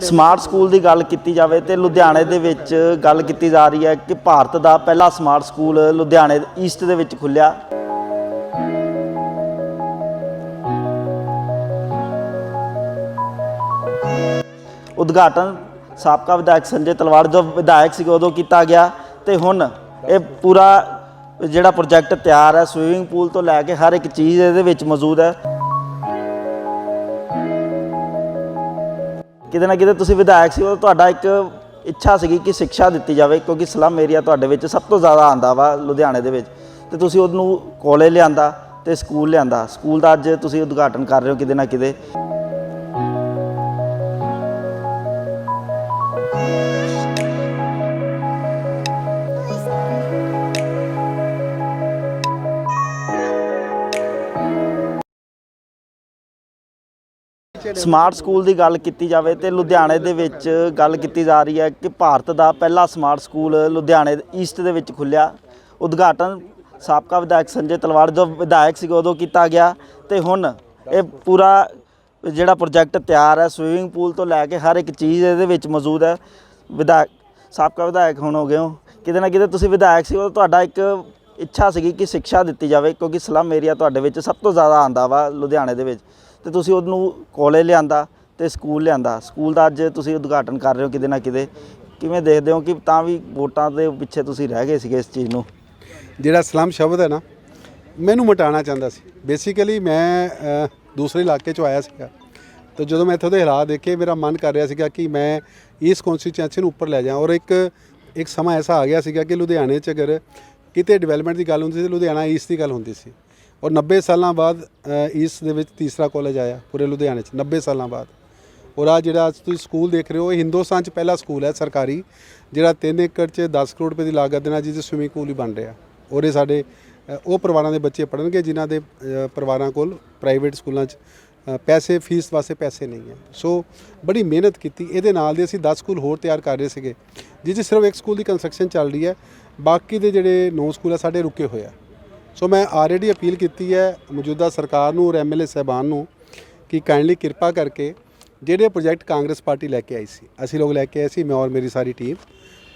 Smart school ਦੀ ਗੱਲ ਕੀਤੀ ਜਾਵੇ ਤੇ ਲੁਧਿਆਣੇ ਦੇ ਵਿੱਚ ਗੱਲ ਕੀਤੀ ਜਾ ਰਹੀ ਹੈ ਕਿ ਭਾਰਤ ਦਾ ਪਹਿਲਾ ਸਮਾਰਟ ਸਕੂਲ ਲੁਧਿਆਣੇ ਈਸਟ ਦੇ ਵਿੱਚ ਖੁੱਲਿਆ ਉਦਘਾਟਨ ਸਾਬਕਾ ਵਿਧਾਇਕ ਸੰਜੇ ਤਲਵਾੜ ਜੋ ਵਿਧਾਇਕ ਸੀ ਉਦੋਂ ਕੀਤਾ ਗਿਆ ਤੇ ਹੁਣ ਇਹ ਪੂਰਾ ਜਿਹੜਾ ਪ੍ਰੋਜੈਕਟ ਤਿਆਰ ਹੈ ਸਵੀਮਿੰਗ ਪੂਲ ਤੋਂ ਲੈ ਕੇ ਹਰ ਇੱਕ ਚੀਜ਼ ਇਹਦੇ ਵਿੱਚ ਮੌਜੂਦ ਹੈ। ਕਿਤੇ ਨਾ ਕਿਤੇ ਤੁਸੀਂ ਵਿਧਾਇਕ ਸੀ ਉਹ ਤੁਹਾਡਾ ਇੱਕ ਇੱਛਾ ਸੀਗੀ ਕਿ ਸਿੱਖਿਆ ਦਿੱਤੀ ਜਾਵੇ, ਕਿਉਂਕਿ ਸਲਮ ਏਰੀਆ ਤੁਹਾਡੇ ਵਿੱਚ ਸਭ ਤੋਂ ਜ਼ਿਆਦਾ ਆਂਦਾ ਵਾ ਲੁਧਿਆਣੇ ਦੇ ਵਿੱਚ। ਤੇ ਤੁਸੀਂ ਉਹਨੂੰ ਕਾਲਜ ਲਿਆਂਦਾ ਤੇ ਸਕੂਲ ਲਿਆਂਦਾ। ਸਕੂਲ ਦਾ ਅੱਜ ਤੁਸੀਂ ਉਦਘਾਟਨ ਕਰ ਰਹੇ ਹੋ ਕਿਤੇ ਨਾ ਕਿਤੇ। ਸਮਾਰਟ ਸਕੂਲ ਦੀ ਗੱਲ ਕੀਤੀ ਜਾਵੇ ਤੇ ਲੁਧਿਆਣੇ ਦੇ ਵਿੱਚ ਗੱਲ ਕੀਤੀ ਜਾ ਰਹੀ ਹੈ ਕਿ ਭਾਰਤ ਦਾ ਪਹਿਲਾ ਸਮਾਰਟ ਸਕੂਲ ਲੁਧਿਆਣੇ ਈਸਟ ਦੇ ਵਿੱਚ ਖੁੱਲਿਆ ਉਦਘਾਟਨ ਸਾਬਕਾ ਵਿਧਾਇਕ ਸੰਜੇ ਤਲਵਾੜ ਜੋ ਵਿਧਾਇਕ ਸੀ ਉਦੋਂ ਕੀਤਾ ਗਿਆ ਤੇ ਹੁਣ ਇਹ ਪੂਰਾ ਜਿਹੜਾ ਪ੍ਰੋਜੈਕਟ ਤਿਆਰ ਹੈ ਸਵੀਮਿੰਗ ਪੂਲ ਤੋਂ ਲੈ ਕੇ ਹਰ ਇੱਕ ਚੀਜ਼ ਇਹਦੇ ਵਿੱਚ ਮੌਜੂਦ ਹੈ। ਵਿਧਾਇਕ, ਸਾਬਕਾ ਵਿਧਾਇਕ ਹੁਣ ਹੋ ਗਏ ਹੋ। ਕਿਤੇ ਨਾ ਕਿਤੇ ਤੁਸੀਂ ਵਿਧਾਇਕ ਸੀ ਉਹ ਤੁਹਾਡਾ ਇੱਕ ਇੱਛਾ ਸੀਗੀ ਕਿ ਸਿੱਖਿਆ ਦਿੱਤੀ ਜਾਵੇ ਕਿਉਂਕਿ ਸਲਮ ਏਰੀਆ ਤੁਹਾਡੇ ਵਿੱਚ ਸਭ ਤੋਂ ਜ਼ਿਆਦਾ ਆਂਦਾ ਵਾ ਲੁਧਿਆਣੇ ਦੇ ਵਿੱਚ। ਤੇ ਤੁਸੀਂ ਉਹਨੂੰ ਕਾਲਜ ਲਿਆਂਦਾ ਤੇ ਸਕੂਲ ਲਿਆਂਦਾ। ਸਕੂਲ ਦਾ ਅੱਜ ਤੁਸੀਂ ਉਦਘਾਟਨ ਕਰ ਰਹੇ ਹੋ ਕਿਤੇ ਨਾ ਕਿਤੇ। ਕਿਵੇਂ ਦੇਖਦੇ ਹੋ ਕਿ ਤਾਂ ਵੀ ਵੋਟਾਂ ਦੇ ਪਿੱਛੇ ਤੁਸੀਂ ਰਹਿ ਗਏ ਸੀਗੇ ਇਸ ਚੀਜ਼ ਨੂੰ? ਜਿਹੜਾ ਸਲਮ ਸ਼ਬਦ ਹੈ ਨਾ, ਮੈਨੂੰ ਮਟਾਉਣਾ ਚਾਹੁੰਦਾ ਸੀ। ਬੇਸਿਕਲੀ ਮੈਂ ਦੂਸਰੇ ਇਲਾਕੇ ਚੋਂ ਆਇਆ ਸੀਗਾ। ਤਾਂ ਜਦੋਂ ਮੈਂ ਇੱਥੋਂ ਦੇ ਹਾਲਾਤ ਦੇਖੇ, ਮੇਰਾ ਮਨ ਕਰ ਰਿਹਾ ਸੀਗਾ ਕਿ ਮੈਂ ਇਸ ਕਨਸਟੀਚੁਐਂਸੀ ਨੂੰ ਉੱਪਰ ਲੈ ਜਾਵਾਂ। ਔਰ ਇੱਕ ਇੱਕ ਸਮਾਂ ਐਸਾ ਆ ਗਿਆ ਸੀਗਾ ਕਿ ਲੁਧਿਆਣੇ 'ਚ ਅਗਰ ਕਿਤੇ ਡਿਵੈਲਪਮੈਂਟ ਦੀ ਗੱਲ ਹੁੰਦੀ ਸੀ, ਲੁਧਿਆਣਾ ਈਸਟ ਦੀ ਗੱਲ ਹੁੰਦੀ ਸੀ। ਔਰ 90 ਸਾਲਾਂ ਬਾਅਦ ਈਸਟ ਦੇ ਵਿੱਚ ਤੀਸਰਾ ਕਾਲਜ ਆਇਆ, ਪੂਰੇ ਲੁਧਿਆਣੇ 'ਚ 90 ਸਾਲਾਂ ਬਾਅਦ। ਔਰ ਆ ਜਿਹੜਾ ਅੱਜ ਤੁਸੀਂ ਸਕੂਲ ਦੇਖ ਰਹੇ ਹੋ, ਇਹ ਹਿੰਦੁਸਤਾਨ 'ਚ ਪਹਿਲਾ ਸਕੂਲ ਹੈ ਸਰਕਾਰੀ, ਜਿਹੜਾ 3 ਏਕੜ 'ਚ 10 ਕਰੋੜ ਰੁਪਏ ਦੀ ਲਾਗਤ ਦੇ ਨਾਲ ਜਿਹਦੇ ਸਵਿਮਿੰਗ ਪੂਲ ਹੀ ਬਣ ਰਿਹਾ। ਔਰ ਇਹ ਸਾਡੇ ਉਹ ਪਰਿਵਾਰਾਂ ਦੇ ਬੱਚੇ ਪੜ੍ਹਨਗੇ, ਜਿਨ੍ਹਾਂ ਦੇ ਪਰਿਵਾਰਾਂ ਕੋਲ ਪ੍ਰਾਈਵੇਟ ਸਕੂਲਾਂ 'ਚ ਪੈਸੇ ਫੀਸ ਵਾਸਤੇ ਪੈਸੇ ਨਹੀਂ ਹੈ। ਸੋ ਬੜੀ ਮਿਹਨਤ ਕੀਤੀ। ਇਹਦੇ ਨਾਲ ਦੇ ਅਸੀਂ 10 ਸਕੂਲ ਹੋਰ ਤਿਆਰ ਕਰ ਰਹੇ ਸੀਗੇ ਜਿਸ 'ਚ ਸਿਰਫ ਇੱਕ ਸਕੂਲ ਦੀ ਕੰਸਟਰਕਸ਼ਨ ਚੱਲ ਰਹੀ ਹੈ, ਬਾਕੀ ਦੇ ਜਿਹੜੇ 9 ਸਕੂਲ ਆ, ਸਾਡੇ ਰੁਕੇ ਹੋਏ ਆ। ਸੋ ਮੈਂ ਆਲਰੇਡੀ ਅਪੀਲ ਕੀਤੀ ਹੈ ਮੌਜੂਦਾ ਸਰਕਾਰ ਨੂੰ ਔਰ ਐਮਐਲਏ ਸਾਹਿਬਾਨ ਨੂੰ ਕਿ ਕਾਈਂਡਲੀ ਕਿਰਪਾ ਕਰਕੇ ਜਿਹੜੇ ਪ੍ਰੋਜੈਕਟ ਕਾਂਗਰਸ ਪਾਰਟੀ ਲੈ ਕੇ ਆਈ ਸੀ, ਅਸੀਂ ਲੋਕ ਲੈ ਕੇ ਆਏ ਸੀ, ਮੈਂ ਔਰ ਮੇਰੀ ਸਾਰੀ ਟੀਮ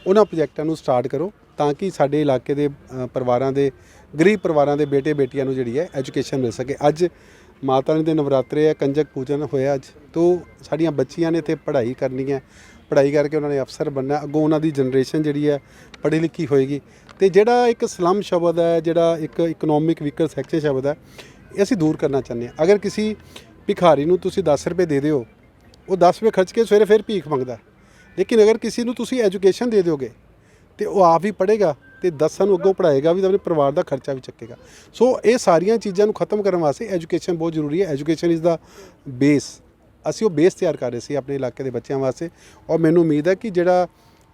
ਉਹਨਾਂ ਪ੍ਰੋਜੈਕਟਾਂ ਨੂੰ ਸਟਾਰਟ ਕਰੋ ਤਾਂ ਕਿ ਸਾਡੇ ਇਲਾਕੇ ਦੇ ਪਰਿਵਾਰਾਂ ਦੇ, ਗਰੀਬ ਪਰਿਵਾਰਾਂ ਦੇ ਬੇਟੇ ਬੇਟੀਆਂ ਨੂੰ ਜਿਹੜੀ ਹੈ ਐਜੂਕੇਸ਼ਨ ਮਿਲ ਸਕੇ। ਅੱਜ ਮਾਤਾ ਰਾਣੀ ਦੇ ਨਵਰਾਤਰੇ ਹੈ, ਕੰਜਕ ਪੂਜਨ ਹੋਇਆ ਅੱਜ, ਤੋਂ ਸਾਡੀਆਂ ਬੱਚੀਆਂ ਨੇ ਇੱਥੇ ਪੜ੍ਹਾਈ ਕਰਨੀ ਹੈ, ਪੜ੍ਹਾਈ ਕਰਕੇ ਉਹਨਾਂ ਨੇ ਅਫਸਰ ਬਣਨਾ, ਅੱਗੋਂ ਉਹਨਾਂ ਦੀ ਜਨਰੇਸ਼ਨ ਜਿਹੜੀ ਹੈ ਪੜ੍ਹੀ ਲਿਖੀ ਹੋਏਗੀ। ਤੇ ਜਿਹੜਾ ਇੱਕ ਸਲਮ ਸ਼ਬਦ ਹੈ, ਜਿਹੜਾ ਇੱਕ ਇਕਨੋਮਿਕ ਵੀਕਰ ਸੈਕਸ਼ਨ ਸ਼ਬਦ ਹੈ, ਇਹ ਅਸੀਂ ਦੂਰ ਕਰਨਾ ਚਾਹੁੰਦੇ ਹਾਂ। ਅਗਰ ਕਿਸੇ ਭਿਖਾਰੀ ਨੂੰ ਤੁਸੀਂ 10 ਰੁਪਏ ਦੇ ਦਿਓ, ਉਹ 10 ਰੁਪਏ ਖਰਚ ਕੇ ਸਵੇਰੇ ਫਿਰ ਭੀਖ ਮੰਗਦਾ ਲੇਕਿਨ ਅਗਰ ਕਿਸੇ ਨੂੰ ਤੁਸੀਂ ਐਜੂਕੇਸ਼ਨ ਦੇ ਦਿਓਗੇ, ਤੇ ਉਹ ਆਪ ਹੀ ਪੜ੍ਹੇਗਾ ਤੇ 10 ਨੂੰ ਅੱਗੋਂ ਪੜ੍ਹਾਏਗਾ ਵੀ ਆਪਣੇ ਪਰਿਵਾਰ ਦਾ ਖਰਚਾ ਵੀ ਚੱਕੇਗਾ। ਸੋ ਇਹ ਸਾਰੀਆਂ ਚੀਜ਼ਾਂ ਨੂੰ ਖਤਮ ਕਰਨ ਵਾਸਤੇ ਐਜੂਕੇਸ਼ਨ ਬਹੁਤ ਜ਼ਰੂਰੀ ਹੈ। ਐਜੂਕੇਸ਼ਨ ਇਜ਼ ਦਾ ਬੇਸ ਅਸੀਂ ਉਹ ਬੇਸ ਤਿਆਰ ਕਰ ਰਹੇ ਸੀ ਆਪਣੇ ਇਲਾਕੇ ਦੇ ਬੱਚਿਆਂ ਵਾਸਤੇ। ਔਰ ਮੈਨੂੰ ਉਮੀਦ ਹੈ ਕਿ ਜਿਹੜਾ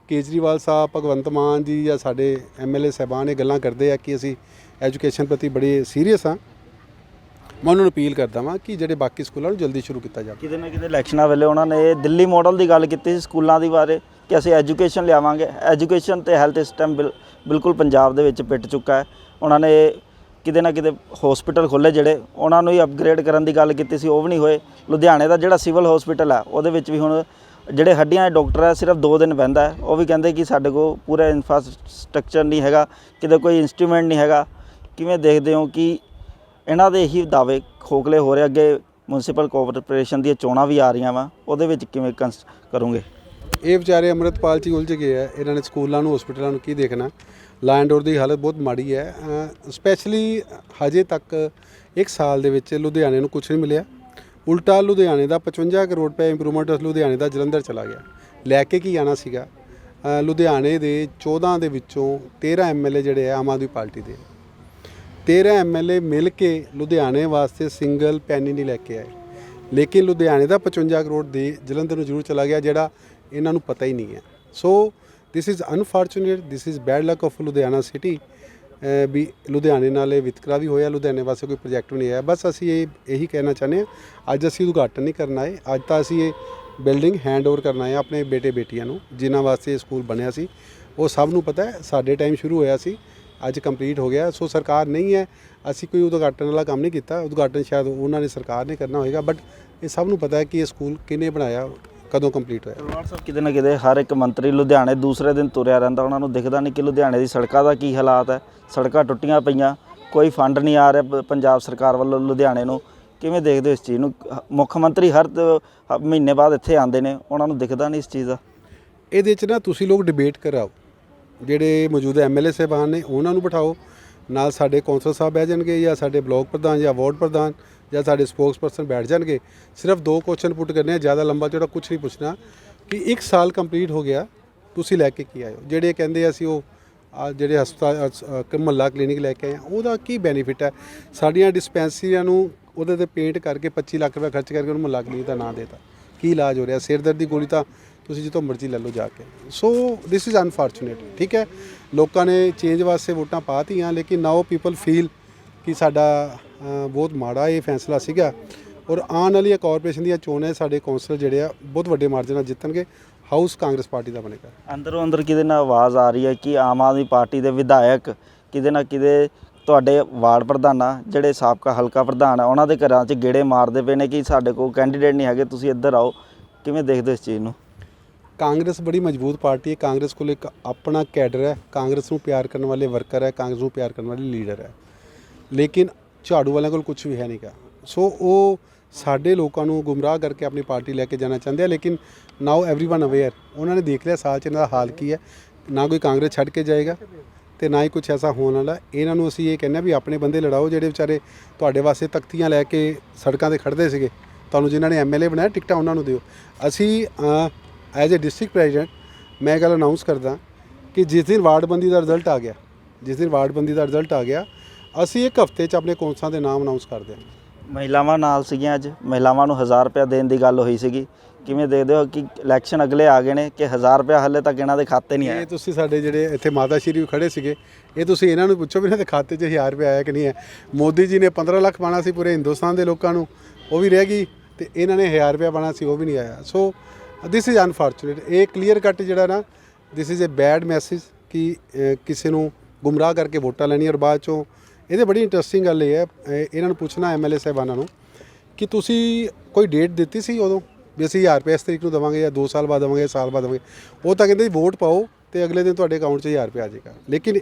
ਕੇਜਰੀਵਾਲ ਸਾਹਿਬ, ਭਗਵੰਤ ਮਾਨ ਜੀ ਜਾਂ ਸਾਡੇ ਐਮਐਲਏ ਸਾਹਿਬਾਨ ਇਹ ਗੱਲਾਂ ਕਰਦੇ ਆ ਕਿ ਅਸੀਂ ਐਜੂਕੇਸ਼ਨ ਪ੍ਰਤੀ ਬੜੇ ਸੀਰੀਅਸ ਹਾਂ। ਮੈਂ ਉਹਨਾਂ ਨੂੰ ਅਪੀਲ ਕਰਦਾ ਵਾਂ ਕਿ ਜਿਹੜੇ ਬਾਕੀ ਸਕੂਲਾਂ ਨੂੰ ਜਲਦੀ ਸ਼ੁਰੂ ਕੀਤਾ ਜਾਵੇ। ਕਿਤੇ ਨਾ ਕਿਤੇ ਇਲੈਕਸ਼ਨਾਂ ਵੇਲੇ ਉਹਨਾਂ ਨੇ ਦਿੱਲੀ ਮਾਡਲ ਦੀ ਗੱਲ ਕੀਤੀ ਸੀ ਸਕੂਲਾਂ ਦੀ ਬਾਰੇ ਕਿ ਅਸੀਂ ਐਜੂਕੇਸ਼ਨ ਲਿਆਵਾਂਗੇ। ਐਜੂਕੇਸ਼ਨ ਤੇ ਹੈਲਥ ਸਿਸਟਮ ਬਿਲਕੁਲ ਪੰਜਾਬ ਦੇ ਵਿੱਚ ਪਿੱਟ ਚੁੱਕਾ ਹੈ। ਉਹਨਾਂ ਨੇ ਕਿਤੇ ਨਾ ਕਿਤੇ ਹਸਪੀਟਲ ਖੋਲੇ ਜਿਹੜੇ ਉਹਨਾਂ ਨੂੰ ਹੀ ਅਪਗ੍ਰੇਡ ਕਰਨ ਦੀ ਗੱਲ ਕੀਤੀ ਸੀ, ਉਹ ਵੀ ਨਹੀਂ ਹੋਏ। ਲੁਧਿਆਣੇ ਦਾ ਜਿਹੜਾ ਸਿਵਲ ਹਸਪੀਟਲ ਹੈ, ਉਹਦੇ ਵਿੱਚ ਵੀ ਹੁਣ ਜਿਹੜੇ ਹੱਡੀਆਂ ਦੇ ਡਾਕਟਰ ਹੈ ਸਿਰਫ 2 ਦਿਨ ਬਹਿੰਦਾ ਉਹ ਵੀ ਕਹਿੰਦੇ ਕਿ ਸਾਡੇ ਕੋਲ ਪੂਰਾ ਇਨਫਰਾਸਟ੍ਰਕਚਰ ਨਹੀਂ ਹੈਗਾ, ਕਿਤੇ ਕੋਈ ਇਨਸਟਰੂਮੈਂਟ ਨਹੀਂ ਹੈਗਾ। ਕਿਵੇਂ ਦੇਖਦੇ ਹੋ ਕਿ ਇਹਨਾਂ ਦੇ ਹੀ ਦਾਅਵੇ ਖੋਖਲੇ ਹੋ ਰਹੇ ਅੱਗੇ ਮਿਊਨਿਸਪਲ ਕਾਰਪੋਰੇਸ਼ਨ ਦੀਆਂ ਚੋਣਾਂ ਵੀ ਆ ਰਹੀਆਂ ਵਾ, ਉਹਦੇ ਵਿੱਚ ਕਿਵੇਂ ਕੰਸ ਕਰੋਗੇ? ਇਹ ਵਿਚਾਰੇ ਅੰਮ੍ਰਿਤਪਾਲ ਜੀ ਉਲਝ ਗਏ ਆ, ਇਹਨਾਂ ਨੇ ਸਕੂਲਾਂ ਨੂੰ ਹਸਪੀਟਲਾਂ ਨੂੰ ਕੀ ਦੇਖਣਾ? ਲੈਂਡ ਔਰ ਦੀ ਹਾਲਤ ਬਹੁਤ ਮਾੜੀ ਹੈ। ਸਪੈਸ਼ਲੀ ਹਜੇ ਤੱਕ ਇੱਕ ਸਾਲ ਦੇ ਵਿੱਚ ਲੁਧਿਆਣੇ ਨੂੰ ਕੁਝ ਨਹੀਂ ਮਿਲਿਆ। ਉਲਟਾ ਲੁਧਿਆਣੇ ਦਾ 55 ਕਰੋੜ ਰੁਪਏ ਇੰਪਰੂਵਮੈਂਟ ਲੁਧਿਆਣੇ ਦਾ ਜਲੰਧਰ ਚਲਾ ਗਿਆ। ਲੈ ਕੇ ਕੀ ਆਣਾ ਸੀਗਾ? ਲੁਧਿਆਣੇ ਦੇ 14 ਦੇ ਵਿੱਚੋਂ 13 ਐਮਐਲਏ ਜਿਹੜੇ ਆ, ਆਮ ਆਦਮੀ ਪਾਰਟੀ ਦੇ। 13 ਐਮਐਲਏ ਮਿਲ ਕੇ ਲੁਧਿਆਣੇ ਵਾਸਤੇ ਸਿੰਗਲ ਪੈਨੀ ਨਹੀਂ ਲੈ ਕੇ ਆਏ। ਲੇਕਿਨ ਲੁਧਿਆਣੇ ਦਾ 55 ਕਰੋੜ ਦੇ ਜਲੰਧਰ ਨੂੰ ਜ਼ਰੂਰ ਚਲਾ ਗਿਆ, ਜਿਹੜਾ ਇਹਨਾਂ ਨੂੰ ਪਤਾ ਹੀ ਨਹੀਂ ਹੈ। So this is unfortunate this is bad luck of Ludhiana city ਵੀ ਲੁਧਿਆਣੇ ਨਾਲ ਇਹ ਵਿਤਕਰਾ ਵੀ ਹੋਇਆ, ਲੁਧਿਆਣੇ ਵਾਸਤੇ ਕੋਈ ਪ੍ਰੋਜੈਕਟ ਵੀ ਨਹੀਂ ਆਇਆ। ਬਸ ਅਸੀਂ ਇਹ, ਇਹੀ ਕਹਿਣਾ ਚਾਹੁੰਦੇ ਹਾਂ, ਅੱਜ ਅਸੀਂ ਉਦਘਾਟਨ ਨਹੀਂ ਕਰਨਾ ਹੈ ਅੱਜ ਤਾਂ ਅਸੀਂ ਇਹ ਬਿਲਡਿੰਗ ਹੈਂਡ ਓਵਰ ਕਰਨਾ ਹੈ ਆਪਣੇ ਬੇਟੇ ਬੇਟੀਆਂ ਨੂੰ, ਜਿਨ੍ਹਾਂ ਵਾਸਤੇ ਇਹ ਸਕੂਲ ਬਣਿਆ ਸੀ। ਉਹ ਸਭ ਨੂੰ ਪਤਾ ਹੈ, ਸਾਡੇ ਟਾਈਮ ਸ਼ੁਰੂ ਹੋਇਆ ਸੀ, ਅੱਜ ਕੰਪਲੀਟ ਹੋ ਗਿਆ। ਸੋ ਸਰਕਾਰ ਨਹੀਂ ਹੈ, ਅਸੀਂ ਕੋਈ ਉਦਘਾਟਨ ਵਾਲਾ ਕੰਮ ਨਹੀਂ ਕੀਤਾ। ਉਦਘਾਟਨ ਸ਼ਾਇਦ ਉਹਨਾਂ ਨੇ ਸਰਕਾਰ ਨੇ ਕਰਨਾ ਹੋਏਗਾ ਬਟ ਇਹ ਸਭ ਨੂੰ ਪਤਾ ਹੈ ਕਿ ਇਹ ਸਕੂਲ ਕਿਹਨੇ ਬਣਾਇਆ ਕਦੋਂ ਕੰਪਲੀਟ ਹੋਇਆ? ਤਲਵਾਰ ਸਾਹਿਬ ਕਿਤੇ ਨਾ ਕਿਤੇ ਹਰ ਇੱਕ ਮੰਤਰੀ ਲੁਧਿਆਣੇ ਦੂਸਰੇ ਦਿਨ ਤੁਰਿਆ ਰਹਿੰਦਾ। ਉਹਨਾਂ ਨੂੰ ਦਿਖਦਾ ਨਹੀਂ ਕਿ ਲੁਧਿਆਣੇ ਦੀ ਸੜਕਾਂ ਦਾ ਕੀ ਹਾਲਾਤ ਹੈ। ਸੜਕਾਂ ਟੁੱਟੀਆਂ ਪਈਆਂ ਕੋਈ ਫੰਡ ਨਹੀਂ ਆ ਰਿਹਾ ਪ- ਪੰਜਾਬ ਸਰਕਾਰ ਵੱਲੋਂ ਲੁਧਿਆਣੇ ਨੂੰ। ਕਿਵੇਂ ਦੇਖਦੇ ਹੋ ਇਸ ਚੀਜ਼ ਨੂੰ? ਹ- ਮੁੱਖ ਮੰਤਰੀ ਹਰ ਹ- ਮਹੀਨੇ ਬਾਅਦ ਇੱਥੇ ਆਉਂਦੇ ਨੇ। ਉਹਨਾਂ ਨੂੰ ਦਿਖਦਾ ਨਹੀਂ ਇਸ ਚੀਜ਼ ਦਾ। ਇਹਦੇ 'ਚ ਨਾ ਤੁਸੀਂ ਲੋਕ ਡਿਬੇਟ ਕਰਾਓ। ਜਿਹੜੇ ਮੌਜੂਦਾ ਐਮਐਲਏ ਸਾਹਿਬਾਨ ਨੇ ਉਹਨਾਂ ਨੂੰ ਬਿਠਾਓ। ਨਾਲ ਸਾਡੇ ਕੌਂਸਲ ਸਾਹਿਬ ਬਹਿ ਜਾਣਗੇ ਜਾਂ ਸਾਡੇ ਬਲਾਕ ਪ੍ਰਧਾਨ ਜਾਂ ਵਾਰਡ ਪ੍ਰਧਾਨ ਜਾਂ ਸਾਡੇ ਸਪੋਕਸਪਰਸਨ ਬੈਠ ਜਾਣਗੇ। ਸਿਰਫ ਦੋ ਕੁਐਸਚਨ ਪੁੱਟ ਕਰਨੇ ਆ, ਜ਼ਿਆਦਾ ਲੰਬਾ ਚੌੜਾ ਕੁਝ ਨਹੀਂ ਪੁੱਛਣਾ। ਕਿ ਇੱਕ ਸਾਲ ਕੰਪਲੀਟ ਹੋ ਗਿਆ, ਤੁਸੀਂ ਲੈ ਕੇ ਕੀ ਆਇਓ ਜਿਹੜੇ ਕਹਿੰਦੇ ਅਸੀਂ ਉਹ ਜਿਹੜੇ ਹਸਪਤਾਲ ਮਹੱਲਾ ਕਲੀਨਿਕ ਲੈ ਕੇ ਆਏ ਆ, ਉਹਦਾ ਕੀ ਬੈਨੀਫਿਟ ਹੈ ਸਾਡੀਆਂ ਡਿਸਪੈਂਸਰੀਆਂ ਨੂੰ ਉਹਦੇ ਤੇ ਪੇਂਟ ਕਰਕੇ 25 ਲੱਖ ਰੁਪਏ ਖਰਚ ਕਰਕੇ ਉਹਨੂੰ ਮਹੱਲਾ ਕਲੀਨਿਕ ਦਾ ਨਾਂ ਦੇਤਾ। ਕੀ ਇਲਾਜ ਹੋ ਰਿਹਾ? ਸਿਰ ਦਰਦ ਦੀ ਗੋਲੀ ਤਾਂ ਤੁਸੀਂ ਜਿੱਥੋਂ ਮਰਜ਼ੀ ਲੈ ਲਓ ਜਾ ਕੇ। ਸੋ ਦਿਸ ਇਜ਼ ਅਨਫੋਰਚੂਨੇਟ ਠੀਕ ਹੈ? ਲੋਕਾਂ ਨੇ ਚੇਂਜ ਵਾਸਤੇ ਵੋਟਾਂ ਪਾਤੀਆਂ ਲੇਕਿਨ ਨਾਓ ਪੀਪਲ ਫੀਲ ਕਿ ਸਾਡਾ ਬਹੁਤ ਮਾੜਾ ਇਹ ਫੈਸਲਾ ਸੀਗਾ। ਔਰ ਆਉਣ ਵਾਲੀ ਕਾਰਪੋਰੇਸ਼ਨ ਦੀਆਂ ਚੋਣਾਂ ਸਾਡੇ ਕੌਂਸਲਰ ਜਿਹੜੇ ਆ, ਬਹੁਤ ਵੱਡੇ ਮਾਰਜਨ ਨਾਲ ਜਿੱਤਣਗੇ। ਹਾਊਸ ਕਾਂਗਰਸ ਪਾਰਟੀ ਦਾ ਬਣੇਗਾ। ਅੰਦਰੋਂ ਅੰਦਰ ਕਿਤੇ ਨਾ ਆਵਾਜ਼ ਆ ਰਹੀ ਹੈ ਕਿ ਆਮ ਆਦਮੀ ਪਾਰਟੀ ਦੇ ਵਿਧਾਇਕ ਕਿਤੇ ਨਾ ਕਿਤੇ ਤੁਹਾਡੇ ਵਾਰਡ ਪ੍ਰਧਾਨਾਂ ਜਿਹੜੇ ਸਾਬਕਾ ਹਲਕਾ ਪ੍ਰਧਾਨ ਆ, ਉਹਨਾਂ ਦੇ ਘਰਾਂ 'ਚ ਗੇੜੇ ਮਾਰਦੇ ਪਏ ਨੇ ਕਿ ਸਾਡੇ ਕੋਲ ਕੈਂਡੀਡੇਟ ਨਹੀਂ ਹੈਗੇ, ਤੁਸੀਂ ਇੱਧਰ ਆਓ। ਕਿਵੇਂ ਦੇਖਦੇ ਹੋ ਇਸ ਚੀਜ਼ ਨੂੰ? ਕਾਂਗਰਸ ਬੜੀ ਮਜ਼ਬੂਤ ਪਾਰਟੀ ਹੈ ਕਾਂਗਰਸ ਕੋਲ ਇੱਕ ਆਪਣਾ ਕੈਡਰ ਹੈ ਕਾਂਗਰਸ ਨੂੰ ਪਿਆਰ ਕਰਨ ਵਾਲੇ ਵਰਕਰ ਹੈ ਕਾਂਗਰਸ ਨੂੰ ਪਿਆਰ ਕਰਨ ਵਾਲੇ ਲੀਡਰ ਹੈ ਲੇਕਿਨ ਝਾੜੂ ਵਾਲਿਆਂ ਕੋਲ ਕੁਝ ਵੀ ਹੈ ਨਹੀਂਗਾ ਸੋ ਉਹ ਸਾਡੇ ਲੋਕਾਂ ਨੂੰ ਗੁੰਮਰਾਹ ਕਰਕੇ ਆਪਣੀ ਪਾਰਟੀ ਲੈ ਕੇ ਜਾਣਾ ਚਾਹੁੰਦੇ ਆ ਲੇਕਿਨ ਨਾਓ एवरीवन ਅਵੇਅਰ ਉਹਨਾਂ ਨੇ ਦੇਖ ਲਿਆ ਸਾਲ ਚ ਇਹਨਾਂ ਦਾ ਹਾਲ ਕੀ ਹੈ ਨਾ ਕੋਈ ਕਾਂਗਰਸ ਛੱਡ ਕੇ ਜਾਏਗਾ ਤੇ ਨਾ ਹੀ ਕੁਝ ਐਸਾ ਹੋਣ ਵਾਲਾ ਇਹਨਾਂ ਨੂੰ ਅਸੀਂ ਇਹ ਕਹਿੰਦੇ ਆ ਵੀ ਆਪਣੇ ਬੰਦੇ ਲੜਾਓ ਜਿਹੜੇ ਵਿਚਾਰੇ ਤੁਹਾਡੇ ਵਾਸਤੇ ਤਖਤੀਆਂ ਲੈ ਕੇ ਸੜਕਾਂ ਤੇ ਖੜਦੇ ਸੀਗੇ ਤੁਹਾਨੂੰ ਜਿਨ੍ਹਾਂ ਨੇ ਐਮਐਲਏ ਬਣਾਇਆ ਟਿਕਟਾਂ ਉਹਨਾਂ ਨੂੰ ਦਿਓ ਅਸੀਂ ਐਜ਼ ਅ ਡਿਸਟ੍ਰਿਕਟ ਪ੍ਰੈਜ਼ੀਡੈਂਟ ਮੈਂ ਇਹ ਗੱਲ ਅਨਾਉਂਸ ਕਰਦਾ ਕਿ ਜਿਸ ਦਿਨ ਵਾਰਡਬੰਦੀ ਦਾ ਰਿਜ਼ਲਟ ਆ ਗਿਆ ਜਿਸ ਦਿਨ ਵਾਰਡਬੰਦੀ ਦਾ ਰਿਜ਼ਲਟ ਆ ਗਿਆ ਅਸੀਂ ਇੱਕ ਹਫ਼ਤੇ 'ਚ ਆਪਣੇ ਕੌਂਸਲਾਂ ਦੇ ਨਾਮ ਅਨਾਉਂਸ ਕਰ ਦਿਆਂਗੇ ਮਹਿਲਾਵਾਂ ਨਾਲ ਸੀਗੀਆਂ ਅੱਜ। ਮਹਿਲਾਵਾਂ ਨੂੰ 1000 ਰੁਪਏ ਦੇਣ ਦੀ ਗੱਲ ਹੋਈ ਸੀਗੀ। ਕਿਵੇਂ ਦੇਖਦੇ ਹੋ ਕਿ ਇਲੈਕਸ਼ਨ ਅਗਲੇ ਆ ਗਏ ਨੇ ਕਿ 1000 ਰੁਪਏ ਹੱਲੇ ਤੱਕ ਇਹਨਾਂ ਦੇ ਖਾਤੇ ਨਹੀਂ ਆਇਆ ਇਹ ਤੁਸੀਂ ਸਾਡੇ ਜਿਹੜੇ ਇੱਥੇ ਮਾਤਾ ਸ਼੍ਰੀ ਵੀ ਖੜੇ ਸੀਗੇ ਇਹ ਤੁਸੀਂ ਇਹਨਾਂ ਨੂੰ ਪੁੱਛੋ ਵੀ ਇਹਨਾਂ ਦੇ ਖਾਤੇ 'ਚ 1000 ਰੁਪਏ ਆਇਆ ਕਿ ਨਹੀਂ ਹੈ ਮੋਦੀ ਜੀ ਨੇ 15 ਲੱਖ ਪਾਣਾ ਸੀ ਪੂਰੇ ਹਿੰਦੁਸਤਾਨ ਦੇ ਲੋਕਾਂ ਨੂੰ ਉਹ ਵੀ ਰਹਿ ਗਈ ਤੇ ਇਹਨਾਂ ਨੇ 1000 ਰੁਪਏ ਪਾਣਾ ਸੀ ਉਹ ਵੀ ਨਹੀਂ ਆਇਆ। ਸੋ ਦਿਸ ਇਜ਼ ਅਨਫੋਰਚੂਨੇਟ ਇਹ ਕਲੀਅਰ ਕੱਟ ਜਿਹੜਾ ਨਾ this is a bad message ਕਿ ਕਿਸੇ ਨੂੰ ਗੁੰਮਰਾਹ ਕਰਕੇ ਵੋਟਾਂ ਲੈਣੀਆਂ ਔਰ ਬਾਅਦ ਚੋਂ ਇਹਦੇ ਬੜੀ ਇੰਟਰਸਟਿੰਗ ਗੱਲ ਇਹ ਹੈ ਇਹਨਾਂ ਨੂੰ ਪੁੱਛਣਾ ਐਮਐਲਏ ਸਾਹਿਬਾਨਾਂ ਨੂੰ ਕਿ ਤੁਸੀਂ ਕੋਈ ਡੇਟ ਦਿੱਤੀ ਸੀ ਉਦੋਂ? ਵੀ ਅਸੀਂ 1000 ਰੁਪਏ ਇਸ ਤਰੀਕ ਨੂੰ ਦੇਵਾਂਗੇ ਜਾਂ 2 ਸਾਲ ਬਾਅਦ ਦੇਵਾਂਗੇ ਸਾਲ ਬਾਅਦ ਦੇਵਾਂਗੇ। ਉਹ ਤਾਂ ਕਹਿੰਦੇ ਜੀ ਵੋਟ ਪਾਓ ਤੇ ਅਗਲੇ ਦਿਨ ਤੁਹਾਡੇ ਅਕਾਊਂਟ 'ਚ 1000 ਰੁਪਏ ਆ ਜਾਏਗਾ। ਲੇਕਿਨ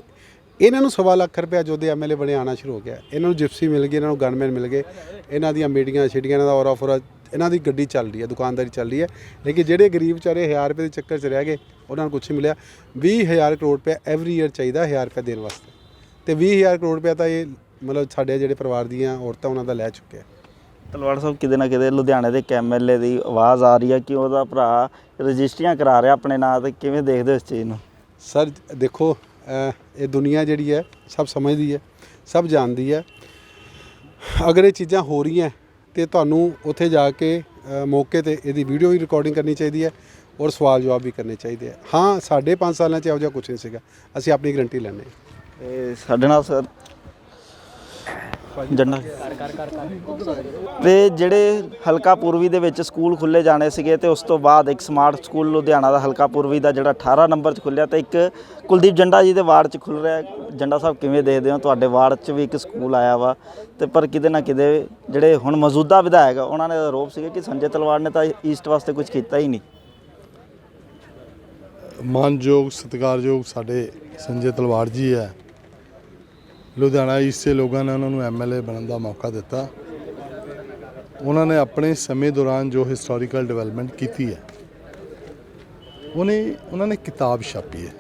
ਇਹਨਾਂ ਨੂੰ ਸਵਾ ਲੱਖ ਰੁਪਏ ਜੋ ਦੇ ਐਮਐਲਏ ਬਣੇ ਆਣਾ ਸ਼ੁਰੂ ਹੋ ਗਿਆ। ਇਹਨਾਂ ਨੂੰ ਜਿਪਸੀ ਮਿਲ ਗਈ, ਇਹਨਾਂ ਨੂੰ ਗਨਮੈਨ ਮਿਲ ਗਏ। ਇਹਨਾਂ ਦੀਆਂ ਮੀਟਿੰਗਾਂ, ਛਿੜੀਆਂ, ਇਹਨਾਂ ਦਾ ਔਰਾ ਫੋਰਾ ਇਹਨਾਂ ਦੀ ਗੱਡੀ ਚੱਲ ਰਹੀ ਹੈ ਦੁਕਾਨਦਾਰੀ ਚੱਲ ਰਹੀ ਹੈ। ਲੇਕਿਨ ਜਿਹੜੇ ਗਰੀਬ ਵਿਚਾਰੇ 1000 ਰੁਪਏ ਦੇ ਚੱਕਰ 'ਚ ਰਹਿ ਗਏ ਉਹਨਾਂ ਨੂੰ ਕੁਝ ਨਹੀਂ ਮਿਲਿਆ। 20000 ਕਰੋੜ ਰੁਪਏ ਐਵਰੀ ਈਅਰ ਚਾਹੀਦਾ 1000 ਰੁਪਏ ਦੇਣ ਵਾਸਤੇ। ਤੇ 20000 ਕਰੋੜ ਰੁਪਏ ਤਾਂ ਇਹ ਮਤਲਬ ਸਾਡੇ ਜਿਹੜੇ ਪਰਿਵਾਰ ਦੀਆਂ ਔਰਤਾਂ ਉਹਨਾਂ ਦਾ ਲੈ ਚੁੱਕੇ ਆ। ਤਲਵਾੜ ਸਾਹਿਬ ਕਿਤੇ ਨਾ ਕਿਤੇ ਲੁਧਿਆਣੇ ਦੇ ਐਮਐਲਏ ਦੀ ਆਵਾਜ਼ ਆ ਰਹੀ ਹੈ ਕਿ ਉਹਦਾ ਭਰਾ ਰਜਿਸਟਰੀਆਂ ਕਰਾ ਰਿਹਾ ਆਪਣੇ ਨਾਂ ਤੇ। ਕਿਵੇਂ ਦੇਖਦੇ ਹੋ ਇਸ ਚੀਜ਼ ਨੂੰ? ਸਰ ਦੇਖੋ ਇਹ ਦੁਨੀਆ ਜਿਹੜੀ ਹੈ ਸਭ ਸਮਝਦੀ ਹੈ ਸਭ ਜਾਣਦੀ ਹੈ। ਅਗਰ ਇਹ ਚੀਜ਼ਾਂ ਹੋ ਰਹੀਆਂ ਤੇ ਤੁਹਾਨੂੰ ਉੱਥੇ ਜਾ ਕੇ ਮੌਕੇ ਤੇ ਇਹਦੀ ਵੀਡੀਓ ਵੀ ਰਿਕਾਰਡਿੰਗ ਕਰਨੀ ਚਾਹੀਦੀ ਹੈ ਔਰ ਸਵਾਲ ਜਵਾਬ ਵੀ ਕਰਨੇ ਚਾਹੀਦੇ ਆ ਹਾਂ ਸਾਡੇ 5 ਸਾਲਾਂ 'ਚ ਇਹੋ ਜਿਹਾ ਕੁਝ ਨਹੀਂ ਸੀਗਾ। ਅਸੀਂ ਆਪਣੀ ਗਰੰਟੀ ਲੈਂਦੇ ਸਾਡੇ ਨਾਲ ਸਰ ਜੰਨਾ ਤੇ ਜਿਹੜੇ ਹਲਕਾ ਪੂਰਬੀ ਦੇ ਵਿੱਚ ਸਕੂਲ ਖੁੱਲੇ ਜਾਣੇ ਸੀਗੇ ਤੇ ਉਸ ਤੋਂ ਬਾਅਦ ਇੱਕ ਸਮਾਰਟ ਸਕੂਲ ਲੁਧਿਆਣਾ ਦਾ ਹਲਕਾ ਪੂਰਬੀ ਦਾ ਜਿਹੜਾ 18 ਨੰਬਰ 'ਚ ਖੁੱਲਿਆ ਤੇ ਇੱਕ ਕੁਲਦੀਪ ਜੰਡਾ ਜੀ ਦੇ ਵਾਰਡ 'ਚ ਖੁੱਲ ਰਿਹਾ। ਜੰਡਾ ਸਾਹਿਬ, ਕਿਵੇਂ ਦੇਖਦੇ ਹੋ? ਤੁਹਾਡੇ ਵਾਰਡ 'ਚ ਵੀ ਇੱਕ ਸਕੂਲ ਆਇਆ ਵਾ ਤੇ ਪਰ ਕਿਤੇ ਨਾ ਕਿਤੇ ਜਿਹੜੇ ਹੁਣ ਮੌਜੂਦਾ ਵਿਧਾਇਕ ਆ, ਉਹਨਾਂ ਨੇ ਆਰੋਪ ਸੀਗੇ ਕਿ ਸੰਜੇ ਤਲਵਾੜ ਨੇ ਤਾਂ ਈਸਟ ਵਾਸਤੇ ਕੁਝ ਕੀਤਾ ਹੀ ਨਹੀਂ। ਮਾਨਯੋਗ, ਸਤਿਕਾਰਯੋਗ ਸਾਡੇ ਸੰਜੇ ਤਲਵਾੜ ਜੀ ਹੈ। ਲੁਧਿਆਣਾ ਈਸਟ ਦੇ ਲੋਕਾਂ ਨੇ ਉਹਨਾਂ ਨੂੰ ਐਮਐਲਏ ਬਣਨ ਦਾ ਮੌਕਾ ਦਿੱਤਾ। ਉਹਨਾਂ ਨੇ ਆਪਣੇ ਸਮੇਂ ਦੌਰਾਨ ਜੋ ਹਿਸਟੋਰੀਕਲ ਡਿਵੈਲਪਮੈਂਟ ਕੀਤੀ ਹੈ, ਉਹਨੇ, ਉਹਨਾਂ ਨੇ ਕਿਤਾਬ ਛਾਪੀ ਹੈ।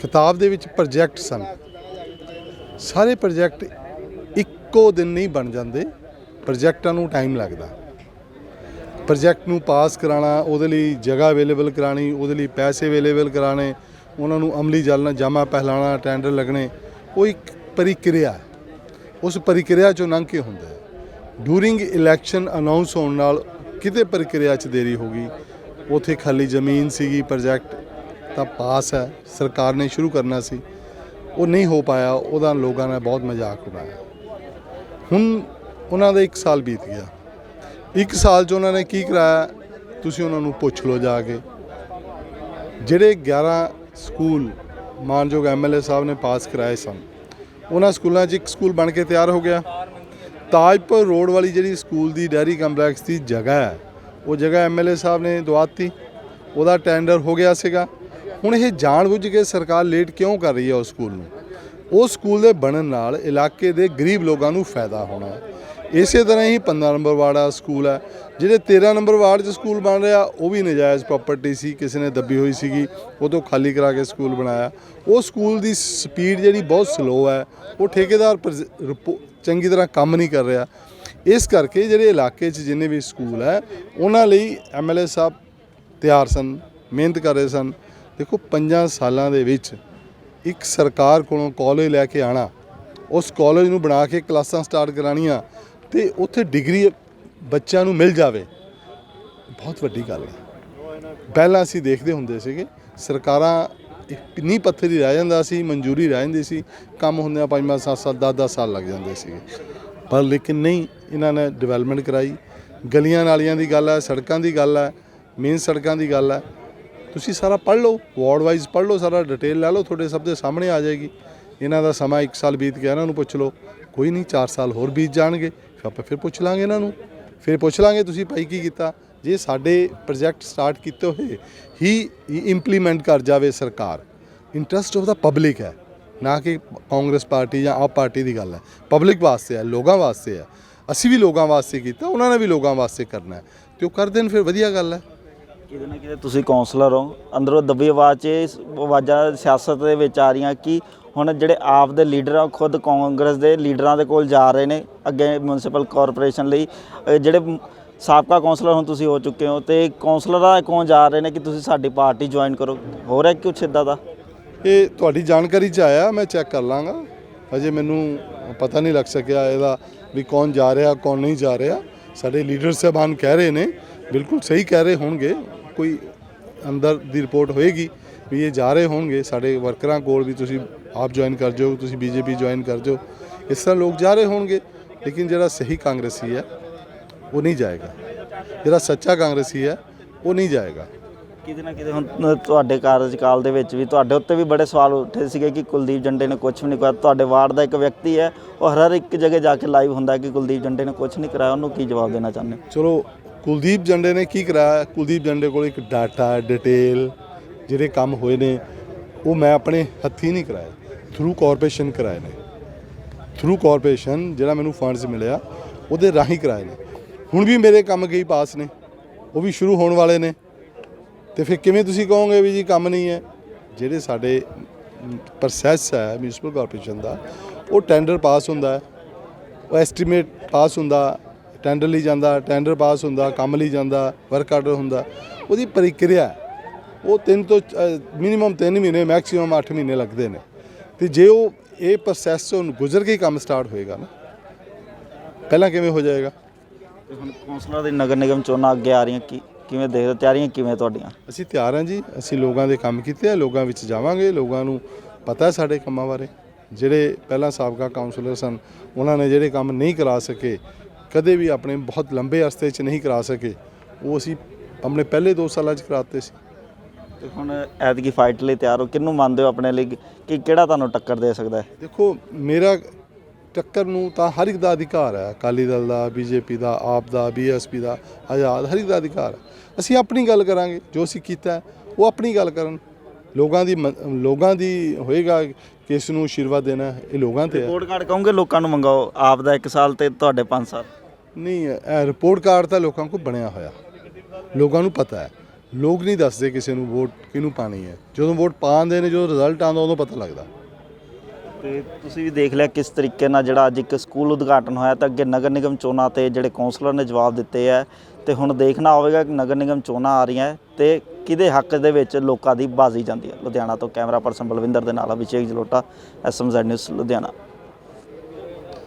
ਕਿਤਾਬ ਦੇ ਵਿੱਚ ਪ੍ਰੋਜੈਕਟ ਸਨ। ਸਾਰੇ ਪ੍ਰੋਜੈਕਟ ਇੱਕੋ ਦਿਨ ਨਹੀਂ ਬਣ ਜਾਂਦੇ। ਪ੍ਰੋਜੈਕਟਾਂ ਨੂੰ ਟਾਈਮ ਲੱਗਦਾ। ਪ੍ਰੋਜੈਕਟ ਨੂੰ ਪਾਸ ਕਰਾਉਣਾ, ਉਹਦੇ ਲਈ ਜਗ੍ਹਾ ਅਵੇਲੇਬਲ ਕਰਾਣੀ ਉਹਦੇ ਲਈ ਪੈਸੇ ਅਵੇਲੇਬਲ ਕਰਾਣੇ ਉਹਨਾਂ ਨੂੰ ਅਮਲੀ ਜਲਣਾ ਜਮਾ ਪਹਿਲਾਣਾ ਟੈਂਡਰ ਲੱਗਣੇ ਉਹ ਇੱਕ ਪ੍ਰਕਿਰਿਆ ਉਸ ਪ੍ਰਕਿਰਿਆ ਚੋਂ ਲੰਘ ਕੇ ਹੁੰਦਾ ਹੈ। ਡੂਰਿੰਗ ਇਲੈਕਸ਼ਨ ਅਨਾਉਂਸ ਹੋਣ ਨਾਲ ਕਿਤੇ ਪ੍ਰਕਿਰਿਆ 'ਚ ਦੇਰੀ ਹੋ ਗਈ, ਉਥੇ ਖਾਲੀ ਜ਼ਮੀਨ ਸੀਗੀ ਪ੍ਰੋਜੈਕਟ ਤਾਂ ਪਾਸ ਹੈ, ਸਰਕਾਰ ਨੇ ਸ਼ੁਰੂ ਕਰਨਾ ਸੀ। ਉਹ ਨਹੀਂ ਹੋ ਪਾਇਆ, ਉਹਦਾ ਲੋਕਾਂ ਨੇ ਬਹੁਤ ਮਜ਼ਾਕ ਉਡਾਇਆ। ਹੁਣ ਉਹਨਾਂ ਦਾ 1 ਸਾਲ ਬੀਤ ਗਿਆ। ਇੱਕ ਸਾਲ 'ਚ ਉਹਨਾਂ ਨੇ ਕੀ ਕਰਾਇਆ? ਤੁਸੀਂ ਉਹਨਾਂ ਨੂੰ ਪੁੱਛ ਲਓ ਜਾ ਕੇ। ਜਿਹੜੇ 11 ਸਕੂਲ ਮਾਨਯੋਗ ਐਮਐਲਏ ਸਾਹਿਬ ਨੇ ਪਾਸ ਕਰਾਏ ਸਨ। ਉਹਨਾਂ ਸਕੂਲਾਂ 'ਚ ਇੱਕ ਸਕੂਲ ਬਣ ਕੇ ਤਿਆਰ ਹੋ ਗਿਆ। ਤਾਜਪੁਰ ਰੋਡ ਵਾਲੀ ਜਿਹੜੀ ਸਕੂਲ ਦੀ ਡੈਰੀ ਕੰਪਲੈਕਸ ਦੀ ਜਗ੍ਹਾ ਹੈ, ਉਹ ਜਗ੍ਹਾ ਐਮਐਲਏ ਸਾਹਿਬ ਨੇ ਦਵਾਤੀ। ਉਹਦਾ ਟੈਂਡਰ ਹੋ ਗਿਆ ਸੀਗਾ। ਹੁਣ ਇਹ ਜਾਣਬੁੱਝ ਕੇ ਸਰਕਾਰ ਲੇਟ ਕਿਉਂ ਕਰ ਰਹੀ ਹੈ ਉਸ ਸਕੂਲ ਨੂੰ? ਉਹ ਸਕੂਲ ਦੇ ਬਣਨ ਨਾਲ ਇਲਾਕੇ ਦੇ ਗਰੀਬ ਲੋਕਾਂ ਨੂੰ ਫਾਇਦਾ ਹੋਣਾ ਇਸੇ ਤਰ੍ਹਾਂ ਹੀ 15 ਨੰਬਰ ਵਾਰਡ ਆ ਸਕੂਲ ਹੈ। ਜਿਹੜੇ 13 ਨੰਬਰ ਵਾਰਡ 'ਚ ਸਕੂਲ ਬਣ ਰਿਹਾ, ਉਹ ਵੀ ਨਜਾਇਜ਼ ਪ੍ਰਾਪਰਟੀ ਸੀ, ਕਿਸੇ ਨੇ ਦੱਬੀ ਹੋਈ ਸੀਗੀ, ਉਹ ਤੋਂ ਖਾਲੀ ਕਰਾ ਕੇ ਸਕੂਲ ਬਣਾਇਆ। ਉਹ ਸਕੂਲ ਦੀ ਸਪੀਡ ਜਿਹੜੀ ਬਹੁਤ ਸਲੋ ਹੈ, ਉਹ ਠੇਕੇਦਾਰ ਪ੍ਰਜ- ਚੰਗੀ ਤਰ੍ਹਾਂ ਕੰਮ ਨਹੀਂ ਕਰ ਰਿਹਾ। ਇਸ ਕਰਕੇ ਜਿਹੜੇ ਇਲਾਕੇ 'ਚ ਜਿੰਨੇ ਵੀ ਸਕੂਲ ਹੈ, ਉਹਨਾਂ ਲਈ ਐਮਐਲਏ ਸਾਹਿਬ ਤਿਆਰ ਸਨ, ਮਿਹਨਤ ਕਰ ਰਹੇ ਸਨ। ਦੇਖੋ, ਪੰਜਾਂ ਸਾਲਾਂ ਦੇ ਵਿੱਚ ਇੱਕ ਸਰਕਾਰ ਕੋਲੋਂ ਕਾਲਜ ਲੈ ਕੇ ਆਣਾ ਉਸ ਕਾਲਜ ਨੂੰ ਬਣਾ ਕੇ ਕਲਾਸਾਂ ਸਟਾਰਟ ਕਰਾਉਣੀਆਂ ਤੇ ਉੱਥੇ ਡਿਗਰੀ ਬੱਚਿਆਂ ਨੂੰ ਮਿਲ ਜਾਵੇ। ਬਹੁਤ ਵੱਡੀ ਗੱਲ ਹੈ। ਪਹਿਲਾਂ ਅਸੀਂ ਦੇਖਦੇ ਹੁੰਦੇ ਸੀਗੇ, ਸਰਕਾਰਾਂ ਨੀ ਪੱਥਰ ਹੀ ਰਹਿ ਜਾਂਦਾ ਸੀ, ਮਨਜ਼ੂਰੀ ਰਹਿ ਜਾਂਦੀ ਸੀ, ਕੰਮ ਹੁੰਦਿਆਂ ਪੰਜ ਸੱਤ ਸੱਤ 10 10 ਸਾਲ ਲੱਗ ਜਾਂਦੇ ਸੀਗੇ। ਪਰ ਲੇਕਿਨ ਨਹੀਂ, ਇਹਨਾਂ ਨੇ ਡਿਵੈਲਪਮੈਂਟ ਕਰਾਈ। ਗਲੀਆਂ ਨਾਲੀਆਂ ਦੀ ਗੱਲ ਹੈ, ਸੜਕਾਂ ਦੀ ਗੱਲ ਹੈ ਮੇਨ ਸੜਕਾਂ ਦੀ ਗੱਲ ਹੈ। ਤੁਸੀਂ ਸਾਰਾ ਪੜ੍ਹ ਲਓ ਵਾਰਡ ਵਾਈਜ਼ ਪੜ੍ਹ ਲਓ, ਸਾਰਾ ਡਿਟੇਲ ਲੈ ਲਓ, ਤੁਹਾਡੇ ਸਭ ਦੇ ਸਾਹਮਣੇ ਆ ਜਾਏਗੀ। ਇਹਨਾਂ ਦਾ ਸਮਾਂ 1 ਸਾਲ ਬੀਤ ਗਿਆ, ਇਹਨਾਂ ਨੂੰ ਪੁੱਛ ਲਓ। ਕੋਈ ਨਹੀਂ 4 ਸਾਲ ਹੋਰ ਬੀਤ ਜਾਣਗੇ। ਆਪਾਂ ਫਿਰ ਪੁੱਛ ਲਾਂਗੇ ਇਹਨਾਂ ਨੂੰ। ਫਿਰ ਪੁੱਛ ਲਾਂਗੇ ਤੁਸੀਂ ਭਾਈ ਕੀ ਕੀਤਾ। ਜੇ ਸਾਡੇ ਪ੍ਰੋਜੈਕਟ ਸਟਾਰਟ ਕੀਤੇ ਹੋਏ, ਹੀ ਇੰਪਲੀਮੈਂਟ ਕਰ ਜਾਵੇ ਸਰਕਾਰ। ਇੰਟਰਸਟ ਆਫ ਦਾ ਪਬਲਿਕ ਹੈ। ਨਾ ਕਿ ਕਾਂਗਰਸ ਪਾਰਟੀ ਜਾਂ ਆਪ ਪਾਰਟੀ ਦੀ ਗੱਲ ਹੈ। ਪਬਲਿਕ ਵਾਸਤੇ ਹੈ, ਲੋਕਾਂ ਵਾਸਤੇ ਹੈ। ਅਸੀਂ ਵੀ ਲੋਕਾਂ ਵਾਸਤੇ ਕੀਤਾ, ਉਹਨਾਂ ਨੇ ਵੀ ਲੋਕਾਂ ਵਾਸਤੇ ਕਰਨਾ ਹੈ। ਤੇ ਉਹ ਕਰ ਦੇਣ ਫਿਰ ਵਧੀਆ ਗੱਲ ਹੈ। ਕਿਤੇ ਨਾ ਕਿਤੇ ਤੁਸੀਂ ਕਾਉਂਸਲਰ ਹੋ, ਅੰਦਰੋਂ ਦੱਬੀ ਆਵਾਜ਼ 'ਚ ਇਹ ਆਵਾਜ਼ਾਂ ਸਿਆਸਤ ਦੇ ਵਿੱਚ ਆ ਰਹੀਆਂ ਕਿ ਹੁਣ ਜਿਹੜੇ ਆਪ ਦੇ ਲੀਡਰ ਆ, ਉਹ ਖੁਦ ਕਾਂਗਰਸ ਦੇ ਲੀਡਰਾਂ ਦੇ ਕੋਲ ਜਾ ਰਹੇ ਨੇ, ਅੱਗੇ ਮਿਊਨਿਸਪਲ ਕਾਰਪੋਰੇਸ਼ਨ ਲਈ। ਅਹ ਜਿਹੜੇ ਸਾਬਕਾ ਕਾਉਂਸਲਰ ਹੁਣ ਤੁਸੀਂ ਹੋ ਚੁੱਕੇ ਹੋ ਤੇ ਕਾਉਂਸਲਰਾਂ ਕੌਣ ਜਾ ਰਹੇ ਨੇ ਕਿ ਤੁਸੀਂ ਸਾਡੀ ਪਾਰਟੀ ਜੁਆਇਨ ਕਰੋ? ਹੋ ਰਿਹਾ ਕੁਛ ਇਦਾਂ ਦਾ? ਇਹ ਤੁਹਾਡੀ ਜਾਣਕਾਰੀ ਚ ਆਇਆ, ਮੈਂ ਚੈੱਕ ਕਰ ਲਾਂਗਾ। ਹਜੇ ਮੈਨੂੰ ਪਤਾ ਨਹੀਂ ਲੱਗ ਸਕਿਆ ਇਹਦਾ ਵੀ ਕੌਣ ਜਾ ਰਿਹਾ, ਕੌਣ ਨਹੀਂ ਜਾ ਰਿਹਾ। ਸਾਡੇ ਲੀਡਰ ਸਾਹਿਬਾਨ ਕਹਿ ਰਹੇ ਨੇ, ਬਿਲਕੁਲ ਸਹੀ ਕਹਿ ਰਹੇ ਹੋਣਗੇ। ਕੋਈ ਅੰਦਰ ਦੀ ਰਿਪੋਰਟ ਹੋਏਗੀ ਵੀ ਇਹ ਜਾ ਰਹੇ ਹੋਣਗੇ ਸਾਡੇ ਵਰਕਰਾਂ ਕੋਲ ਵੀ ਤੁਸੀਂ ਆਪ ਜੁਆਇਨ ਕਰ ਜਾਓ ਤੁਸੀਂ ਬੀਜੇਪੀ ਜੁਆਇਨ ਕਰ ਜਾਓ ਇਸ ਤਰ੍ਹਾਂ ਲੋਕ ਜਾ ਰਹੇ ਹੋਣਗੇ ਲੇਕਿਨ ਜਿਹੜਾ ਸਹੀ ਕਾਂਗਰਸੀ ਹੈ ਉਹ ਨਹੀਂ ਜਾਏਗਾ। ਜਿਹੜਾ ਸੱਚਾ ਕਾਂਗਰਸੀ ਹੈ ਉਹ ਨਹੀਂ ਜਾਏਗਾ। ਕਿਤੇ ਨਾ ਕਿਤੇ ਹੁਣ ਤੁਹਾਡੇ ਕਾਰਜਕਾਲ ਦੇ ਵਿੱਚ ਵੀ ਤੁਹਾਡੇ ਉੱਤੇ ਵੀ ਬੜੇ ਸਵਾਲ ਉੱਠੇ ਸੀਗੇ ਕਿ ਕੁਲਦੀਪ ਜੰਡੇ ਨੇ ਕੁਝ ਵੀ ਨਹੀਂ ਕਰਾਇਆ। ਤੁਹਾਡੇ ਵਾਰਡ ਦਾ ਇੱਕ ਵਿਅਕਤੀ ਹੈ ਉਹ ਹਰ ਇੱਕ ਜਗ੍ਹਾ ਜਾ ਕੇ ਲਾਈਵ ਹੁੰਦਾ ਕਿ ਕੁਲਦੀਪ ਜੰਡੇ ਨੇ ਕੁਝ ਨਹੀਂ ਕਰਾਇਆ ਉਹਨੂੰ ਕੀ ਜਵਾਬ ਦੇਣਾ ਚਾਹੁੰਦੇ ਚਲੋ ਕੁਲਦੀਪ ਜੰਡੇ ਨੇ ਕੀ ਕਰਾਇਆ ਕੁਲਦੀਪ ਜੰਡੇ ਕੋਲ ਇੱਕ ਡਾਟਾ ਡਿਟੇਲ ਜਿਹੜੇ ਕੰਮ ਹੋਏ ਨੇ, ਉਹ ਮੈਂ ਆਪਣੇ ਹੱਥੀਂ ਨਹੀਂ ਕਰਾਏ ਥਰੂ ਕਾਰਪੋਰੇਸ਼ਨ ਕਰਾਏ ਨੇ। ਥਰੂ ਕਾਰਪੋਰੇਸ਼ਨ ਜਿਹੜਾ ਮੈਨੂੰ ਫੰਡਸ ਮਿਲਿਆ, ਉਹਦੇ ਰਾਹੀਂ ਕਰਾਏ ਨੇ। ਹੁਣ ਵੀ ਮੇਰੇ ਕੰਮ ਕਈ ਪਾਸ ਨੇ, ਉਹ ਵੀ ਸ਼ੁਰੂ ਹੋਣ ਵਾਲੇ ਨੇ। ਤੇ ਫਿਰ ਕਿਵੇਂ ਤੁਸੀਂ ਕਹੋਗੇ ਵੀ ਜੀ ਕੰਮ ਨਹੀਂ ਹੈ? ਜਿਹੜੇ ਸਾਡੇ ਪ੍ਰੋਸੈਸ ਹੈ ਮਿਊਨਿਸਪਲ ਕਾਰਪੋਰੇਸ਼ਨ ਦਾ, ਉਹ ਟੈਂਡਰ ਪਾਸ ਹੁੰਦਾ ਹੈ, ਉਹ ਐਸਟੀਮੇਟ ਪਾਸ ਹੁੰਦਾ ਟੈਂਡਰ ਲਈ ਜਾਂਦਾ ਟੈਂਡਰ ਪਾਸ ਹੁੰਦਾ ਕੰਮ ਲਈ ਜਾਂਦਾ ਵਰਕ ਆਰਡਰ ਹੁੰਦਾ ਉਹਦੀ ਪ੍ਰਕਿਰਿਆ। ਉਹ ਤਿੰਨ ਤੋਂ ਮਿਨੀਮਮ 3 ਮਹੀਨੇ ਮੈਕਸਿਮਮ 8 ਮਹੀਨੇ ਲੱਗਦੇ ਨੇ ਤੇ ਜੇ ਉਹ ਇਹ ਪ੍ਰੋਸੈਸ ਤੋਂ ਗੁਜ਼ਰ ਕੇ ਕੰਮ ਸਟਾਰਟ ਹੋਏਗਾ ਨਾ ਪਹਿਲਾਂ ਕਿਵੇਂ ਹੋ ਜਾਏਗਾ ਤੇ ਹੁਣ ਕੌਂਸਲਰ ਦੀ ਨਗਰ ਨਿਗਮ ਚੋਣਾਂ ਅੱਗੇ ਆ ਰਹੀਆਂ ਕੀ ਕਿਵੇਂ ਦੇਖਦੇ? ਤਿਆਰੀਆਂ ਕਿਵੇਂ ਤੁਹਾਡੀਆਂ ਅਸੀਂ ਤਿਆਰ ਹਾਂ ਜੀ ਅਸੀਂ ਲੋਕਾਂ ਦੇ ਕੰਮ ਕੀਤੇ ਆ ਲੋਕਾਂ ਵਿੱਚ ਜਾਵਾਂਗੇ ਲੋਕਾਂ ਨੂੰ ਪਤਾ ਹੈ ਸਾਡੇ ਕੰਮਾਂ ਬਾਰੇ ਜਿਹੜੇ ਪਹਿਲਾਂ ਸਾਬਕਾ ਕਾਉਂਸਲਰ ਸਨ ਉਹਨਾਂ ਨੇ ਜਿਹੜੇ ਕੰਮ ਨਹੀਂ ਕਰਾ ਸਕੇ ਕਦੇ ਵੀ ਆਪਣੇ ਬਹੁਤ ਲੰਬੇ ਅਰਸੇ 'ਚ ਨਹੀਂ ਕਰਾ ਸਕੇ। ਉਹ ਅਸੀਂ ਆਪਣੇ ਪਹਿਲੇ 2 ਸਾਲਾਂ 'ਚ ਕਰਾਤੇ ਸੀ। ਤੇ ਹੁਣ ਐਤਕੀ ਫਾਈਟ ਲਈ ਤਿਆਰ ਹੋ ਕਿਹਨੂੰ ਮੰਨਦੇ ਹੋ ਆਪਣੇ ਲਈ? ਕਿ ਕਿਹੜਾ ਤੁਹਾਨੂੰ ਟੱਕਰ ਦੇ ਸਕਦਾ ਹੈ? ਦੇਖੋ ਮੇਰਾ ਟੱਕਰ ਨੂੰ ਤਾਂ ਹਰ ਇੱਕ ਦਾ ਅਧਿਕਾਰ ਹੈ। ਅਕਾਲੀ ਦਲ ਦਾ ਬੀਜੇਪੀ ਦਾ ਆਪ ਦਾ ਬੀਐਸਪੀ ਦਾ ਆਜ਼ਾਦ ਹਰ ਇੱਕ ਦਾ ਅਧਿਕਾਰ ਹੈ। ਅਸੀਂ ਆਪਣੀ ਗੱਲ ਕਰਾਂਗੇ ਜੋ ਅਸੀਂ ਕੀਤਾ ਉਹ ਆਪਣੀ ਗੱਲ ਕਰਨ। ਲੋਕਾਂ ਦੀ ਮ- ਲੋਕਾਂ ਦੀ ਹੋਏਗਾ ਕਿ ਇਸ ਨੂੰ ਆਸ਼ੀਰਵਾਦ ਦੇਣਾ ਇਹ ਲੋਕਾਂ ਤੇ ਹੈ। ਰਿਪੋਰਟ ਕਾਰਡ ਕਹੋਗੇ ਲੋਕਾਂ ਨੂੰ ਮੰਗਾਓ ਆਪ ਦਾ 1 ਸਾਲ ਤੇ ਤੁਹਾਡੇ 5 ਸਾਲ। ਨਹੀਂ ਇਹ ਰਿਪੋਰਟ ਕਾਰਡ ਤਾਂ ਲੋਕਾਂ ਕੋਲ ਬਣਿਆ ਹੋਇਆ। ਲੋਕਾਂ ਨੂੰ ਪਤਾ ਹੈ। ਲੋਕ ਨਹੀਂ ਦੱਸਦੇ ਕਿਸੇ ਨੂੰ ਵੋਟ ਕਿਹਨੂੰ ਪਾਣੀ ਹੈ। ਜਦੋਂ ਵੋਟ ਪਾਉਂਦੇ ਨੇ, ਜਦੋਂ ਰਿਜ਼ਲਟ ਆਉਂਦਾ, ਉਦੋਂ ਪਤਾ ਲੱਗਦਾ। ਤੇ ਤੁਸੀਂ ਵੀ ਦੇਖ ਲਿਆ ਕਿਸ ਤਰੀਕੇ ਨਾਲ ਜਿਹੜਾ ਅੱਜ ਇੱਕ ਸਕੂਲ ਉਦਘਾਟਨ ਹੋਇਆ ਤਾਂ ਅੱਗੇ ਨਗਰ ਨਿਗਮ ਚੋਣਾਂ ਤੇ ਜਿਹੜੇ ਕੌਂਸਲਰ ਨੇ ਜਵਾਬ ਦਿੱਤੇ ਆ। ਤੇ ਹੁਣ ਦੇਖਣਾ ਹੋਵੇਗਾ ਕਿ ਨਗਰ ਨਿਗਮ ਚੋਣਾਂ ਆ ਰਹੀਆਂ ਹੈ ਤੇ ਕਿਹਦੇ ਹੱਕ ਦੇ ਵਿੱਚ ਲੋਕਾਂ ਦੀ ਬਾਜ਼ੀ ਜਾਂਦੀ ਹੈ। ਲੁਧਿਆਣਾ ਤੋਂ ਕੈਮਰਾ ਪਰਸਨ ਬਲਵਿੰਦਰ ਦੇ ਨਾਲ ਅਭਿਸ਼ੇਕ ਜਲੋਟਾ, ਐਸਐਮਜ਼ੈਡ ਨਿਊਜ਼ ਲੁਧਿਆਣਾ।